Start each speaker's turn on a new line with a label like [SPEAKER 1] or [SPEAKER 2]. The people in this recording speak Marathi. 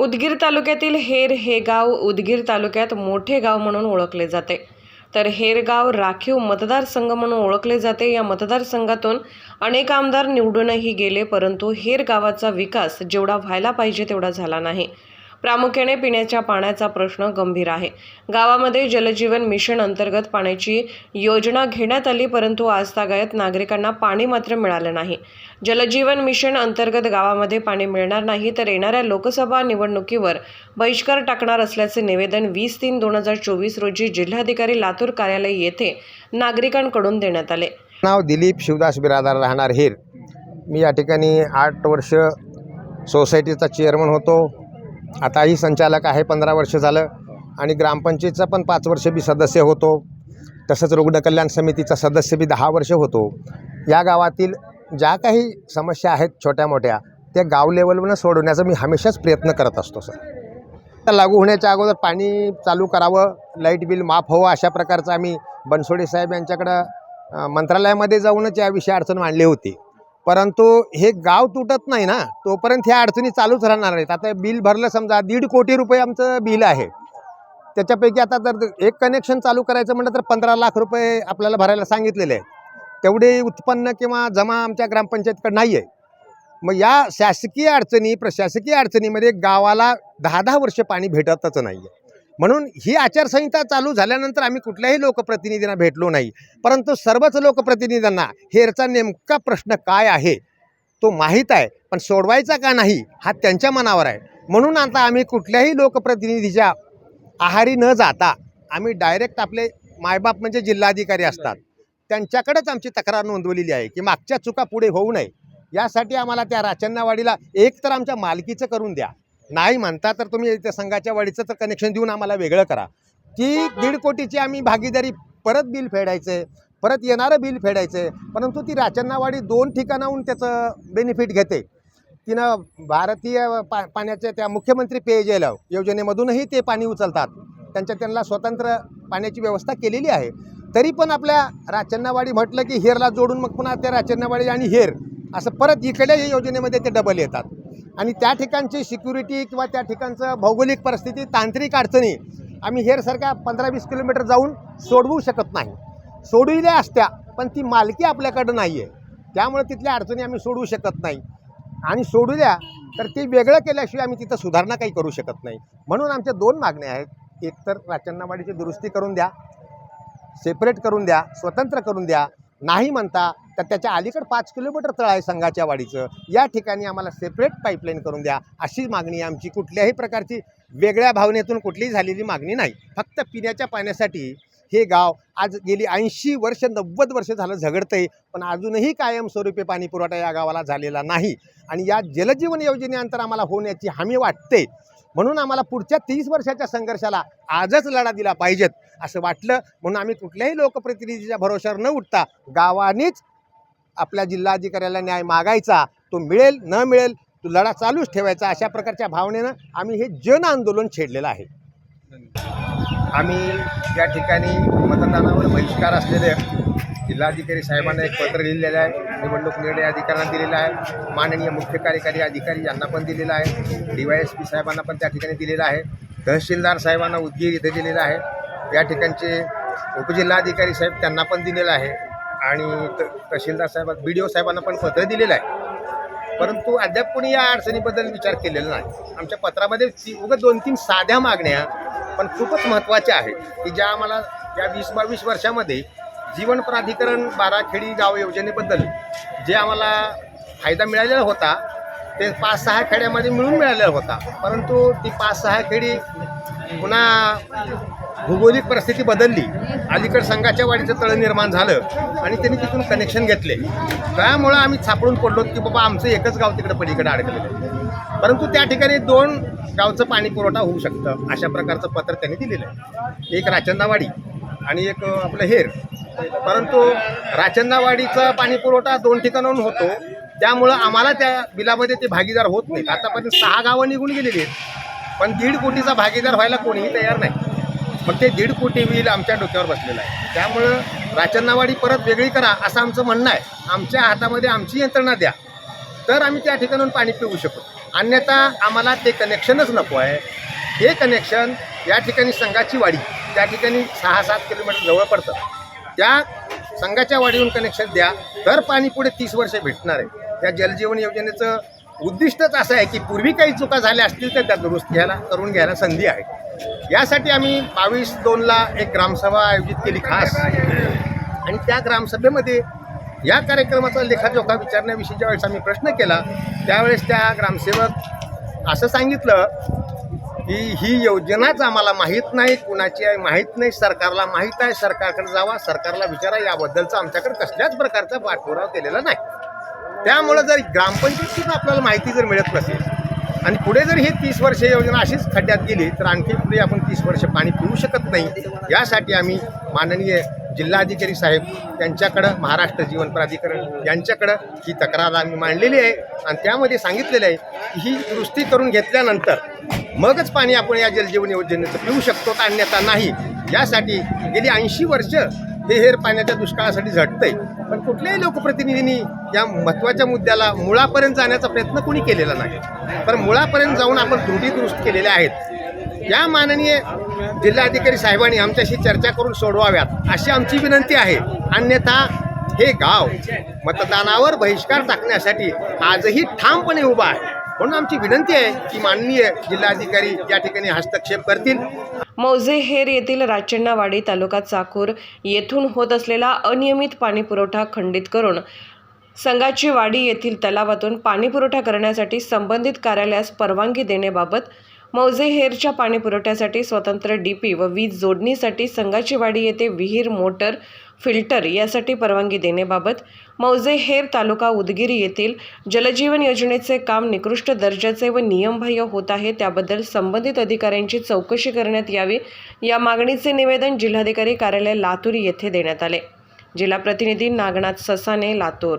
[SPEAKER 1] उदगीर तालुक्यातील हेर हे गाव उदगीर तालुक्यात मोठे गाव म्हणून ओळखले जाते. तर हेर गाव राखीव मतदारसंघ म्हणून ओळखले जाते. या मतदारसंघातून अनेक आमदार निवडूनही गेले परंतु हेर गावाचा विकास जेवढा व्हायला पाहिजे तेवढा झाला नाही. प्रामुख्याने पिण्याच्या पाण्याचा प्रश्न गंभीर आहे. गावामध्ये जलजीवन मिशन अंतर्गत पाण्याची योजना घेण्यात आली परंतु आजतागायत नागरिकांना पाणी मात्र मिळालं नाही. जलजीवन मिशन अंतर्गत गावामध्ये पाणी मिळणार नाही तर येणाऱ्या लोकसभा निवडणुकीवर बहिष्कार टाकणार असल्याचे निवेदन वीस तीन दोन हजार चोवीस रोजी जिल्हाधिकारी लातूर कार्यालय येथे नागरिकांकडून देण्यात आले.
[SPEAKER 2] नाव दिलीप शिवदास बिरादार राहणार हेर. मी या ठिकाणी आठ वर्ष सोसायटीचा चेअरमन होतो. आताही संचालक आहे पंधरा वर्ष झालं. आणि ग्रामपंचायतीचा पण पाच वर्ष बी सदस्य होतो. तसंच रुग्ण कल्याण समितीचा सदस्य बी दहा वर्ष होतो. या गावातील ज्या काही समस्या आहेत छोट्या मोठ्या त्या गाव लेवलवरनं सोडवण्याचा मी हमेशाच प्रयत्न करत असतो सर. तर लागू होण्याच्या अगोदर पाणी चालू करावं लाइट बिल माफ व्हावं अशा प्रकारचं आम्ही बनसोडे साहेब यांच्याकडं मंत्रालयामध्ये जाऊनच याविषयी अडचण मांडली होती. परंतु हे गाव तुटत नाही ना तोपर्यंत ह्या अडचणी चालूच राहणार आहेत आता बिल भरलं समजा दीड कोटी रुपये आमचं बिल आहे. त्याच्यापैकी आता जर एक कनेक्शन चालू करायचं म्हटलं तर पंधरा लाख रुपये आपल्याला भरायला सांगितलेले आहे तेवढे उत्पन्न किंवा जमा आमच्या ग्रामपंचायतकडे नाही आहे मग या शासकीय अडचणी प्रशासकीय अडचणीमध्ये गावाला दहा दहा वर्ष पाणी भेटतच नाही आहे म्हणून ही आचारसंहिता चालू झाल्यानंतर आम्ही कुठल्याही लोकप्रतिनिधींना भेटलो नाही. परंतु सर्वच लोकप्रतिनिधींना हेरचा नेमका प्रश्न काय आहे तो माहीत आहे पण सोडवायचा का नाही हा त्यांच्या मनावर आहे. म्हणून आता आम्ही कुठल्याही लोकप्रतिनिधीच्या आहारी न जाता आम्ही डायरेक्ट आपले मायबाप म्हणजे जिल्हाधिकारी असतात. त्यांच्याकडेच आमची तक्रार नोंदवलेली आहे की मागच्या चुका पुढे होऊ नये. यासाठी आम्हाला त्या राचन्नावाडीला एक तर आमच्या मालकीचं करून द्या. नाही म्हणता तर तुम्ही त्या संघाच्या वाडीचं तर कनेक्शन देऊन आम्हाला वेगळं करा. ती दीड कोटीची आम्ही भागीदारी परत बिल फेडायचं परत येणारं बिल फेडायचं आहे परंतु ती राचन्नावाडी दोन ठिकाणाहून त्याचं बेनिफिट घेते. तिनं भारतीय पा पाण्याच्या त्या मुख्यमंत्री पेयजल योजनेमधूनही ते पाणी उचलतात. त्यांच्या त्यांना स्वतंत्र पाण्याची व्यवस्था केलेली आहे. तरी पण आपल्या राचन्नावाडी म्हटलं की हेरला जोडून मग पुन्हा त्या राचन्नावाडी आणि हेर असं परत इकडे या योजनेमध्ये ते डबल येतात. आणि त्या ठिकाणची सिक्युरिटी किंवा त्या ठिकाणचं भौगोलिक परिस्थिती तांत्रिक अडचणी आम्ही हेरसारख्या पंधरा वीस किलोमीटर जाऊन सोडवू शकत नाही. सोडविल्या असत्या पण ती मालकी आपल्याकडं नाही आहे त्यामुळे तिथल्या अडचणी आम्ही सोडवू शकत नाही. आणि सोडूल्या तर ते वेगळं केल्याशिवाय आम्ही तिथं सुधारणा काही करू शकत नाही. म्हणून आमच्या दोन मागण्या आहेत. एक तर राचन्नावाडीची दुरुस्ती करून द्या सेपरेट करून द्या स्वतंत्र करून द्या. नाही म्हणता तर त्याच्या अलीकडं पाच किलोमीटर तळ आहे संघाच्या वाडीचं. या ठिकाणी आम्हाला सेपरेट पाईपलाईन करून द्या. अशी मागणी आमची. कुठल्याही प्रकारची वेगळ्या भावनेतून कुठलीही झालेली मागणी नाही. फक्त पिण्याच्या पाण्यासाठी हे गाव आज गेली ऐंशी वर्ष नव्वद वर्ष झालं झगडतं आहे पण अजूनही कायमस्वरूपी पाणी पुरवठा या गावाला झालेला नाही. आणि या जलजीवन योजनेअंतर आम्हाला होण्याची हमी वाटते. म्हणून आम्हाला पुढच्या तीस वर्षाच्या संघर्षाला आजच लढा दिला पाहिजेत असं वाटलं. म्हणून आम्ही कुठल्याही लोकप्रतिनिधीच्या भरोश्यावर न उठता गावानेच आपल्या जिल्हाधिकाऱ्याला न्याय मागायचा तो मिळेल न मिळेल तो लढा चालूच ठेवायचा अशा प्रकारच्या भावनेनं आम्ही हे जन आंदोलन छेडलेलं आहे. आम्ही या ठिकाणी मतदानावर बहिष्कार असलेले जिल्हाधिकारी साहेबांना एक पत्र लिहिलेलं आहे निवडणूक निर्णय अधिकाऱ्यांना दिलेलं आहे माननीय मुख्य कार्यकारी अधिकारी यांना पण दिलेलं आहे डी वाय एस पी साहेबांना पण त्या ठिकाणी दिलेलं आहे तहसीलदार साहेबांना उदगीर इथे दिलेलं आहे या ठिकाणचे उपजिल्हाधिकारी साहेब त्यांना पण दिलेलं आहे. आणि त तहसीलदार साहेब बी डी ओ साहेबांना पण पत्र दिलेलं आहे. परंतु अद्याप कोणी या अडचणीबद्दल विचार केलेला नाही. आमच्या पत्रामध्ये ती दोन तीन साध्या मागण्या पण खूपच महत्त्वाच्या आहेत की ज्या आम्हाला या वीस बावीस वर्षामध्ये जीवन प्राधिकरण बाराखेडी गाव योजनेबद्दल जे आम्हाला फायदा मिळालेला होता ते पाच सहा खेड्यामध्ये मिळून मिळालेला होता. परंतु ती पाच सहा खेडी पुन्हा भौगोलिक परिस्थिती बदलली. अलीकडे संघाच्या वाढीचं तळ निर्माण झालं आणि त्यांनी तिथून कनेक्शन घेतले. त्यामुळं आम्ही छापडून पडलो की बाबा आमचं एकच गाव तिकडे पलीकडे अडकलेलं परंतु त्या ठिकाणी दोन गावचं पाणी पुरवठा होऊ शकतं अशा प्रकारचं पत्र त्यांनी दिलेलं आहे. एक राचंदावाडी आणि एक आपलं हेर. परंतु राचंदावाडीचा पाणी पुरवठा दोन ठिकाणाहून होतो. त्यामुळं आम्हाला त्या बिलामध्ये ते भागीदार होत नाहीत. आतापर्यंत सहा गावं निघून गेलेली आहेत. पण दीड कोटीचा भागीदार व्हायला कोणीही तयार नाही. मग ते दीड कोटी बिल आमच्या डोक्यावर बसलेलं आहे. त्यामुळं राचनावाडी परत वेगळी करा असं आमचं म्हणणं आहे. आमच्या हातामध्ये आमची यंत्रणा द्या. तर आम्ही त्या ठिकाणून पाणी पिऊ शकतो. अन्यथा आम्हाला ते कनेक्शनच नको आहे. हे कनेक्शन या ठिकाणी संघाची वाडी त्या ठिकाणी सहा सात किलोमीटर जवळ पडतं. त्या संघाच्या वाडीहून कनेक्शन द्या. तर पाणी पुढे तीस वर्ष भेटणार आहे. या जलजीवन योजनेचं उद्दिष्टच असं आहे की पूर्वी काही चुका झाल्या असतील तर त्या दुरुस्त घ्यायला करून घ्यायला संधी आहे. यासाठी आम्ही बावीस दोनला एक ग्रामसभा आयोजित केली खास. आणि त्या ग्रामसभेमध्ये या कार्यक्रमाचा लेखाजोखा विचारण्याविषयी ज्यावेळेस आम्ही प्रश्न केला. त्यावेळेस त्या ग्रामसेवक असं सांगितलं की ही योजनाच आम्हाला माहीत नाही कुणाची आहे माहीत नाही सरकारला माहीत आहे सरकारकडे जावा सरकारला विचारा याबद्दलचा आमच्याकडे कसल्याच प्रकारचा पाठपुरावा केलेला नाही. त्यामुळं जर ग्रामपंचायतीचं आपल्याला माहिती जर मिळत नसेल आणि पुढे जर ही तीस वर्ष योजना अशीच खड्ड्यात गेली तर आणखी पुढे आपण तीस वर्ष पाणी पिऊ शकत नाही. यासाठी आम्ही माननीय जिल्हाधिकारी साहेब यांच्याकडं महाराष्ट्र जीवन प्राधिकरण यांच्याकडं ही तक्रार आम्ही मांडलेली आहे. आणि त्यामध्ये सांगितलेलं आहे की ही दुरुस्ती करून घेतल्यानंतर मगच पाणी आपण या जलजीवन योजनेचं पिऊ शकतो का अन्यथा नाही? यासाठी गेली ऐंशी वर्ष हे हेर पाण्याच्या दुष्काळासाठी झटतंय. पण कुठल्याही लोकप्रतिनिधींनी या महत्त्वाच्या मुद्द्याला मुळापर्यंत जाण्याचा प्रयत्न कोणी केलेला नाही. तर मुळापर्यंत जाऊन आपण त्रुटी दुरुस्त केलेल्या आहेत. या माननीय जिल्हाधिकारी साहेबांनी आमच्याशी चर्चा करून सोडवाव्यात अशी आमची विनंती आहे. अन्यथा हे गाव मतदानावर बहिष्कार टाकण्यासाठी आजही ठामपणे उभा आहे. म्हणून आमची विनंती आहे की माननीय जिल्हाधिकारी या ठिकाणी हस्तक्षेप करतील.
[SPEAKER 1] मौजे हेर येथील राचण्णावाडी तालुका चाकूर येथून होत असलेला अनियमित पाणी पुरवठा खंडित करून संघाची वाडी येथील तलावातून पाणीपुरवठा करण्यासाठी संबंधित कार्यालयास परवानगी देण्याबाबत मौजे हेरच्या पाणीपुरवठ्यासाठी स्वतंत्र डीपी व वीज जोडणीसाठी संघाची वाडी येथे विहीर मोटर फिल्टर यासाठी परवानगी देण्याबाबत मौजे हेर तालुका उदगीर येथील जलजीवन योजनेचे काम निकृष्ट दर्जाचे व नियमबाह्य होत आहे. त्याबद्दल संबंधित अधिकाऱ्यांची चौकशी करण्यात यावी या मागणीचे निवेदन जिल्हाधिकारी कार्यालय लातूर येथे देण्यात आले. जिल्हा प्रतिनिधी नागनाथ ससाने लातूर.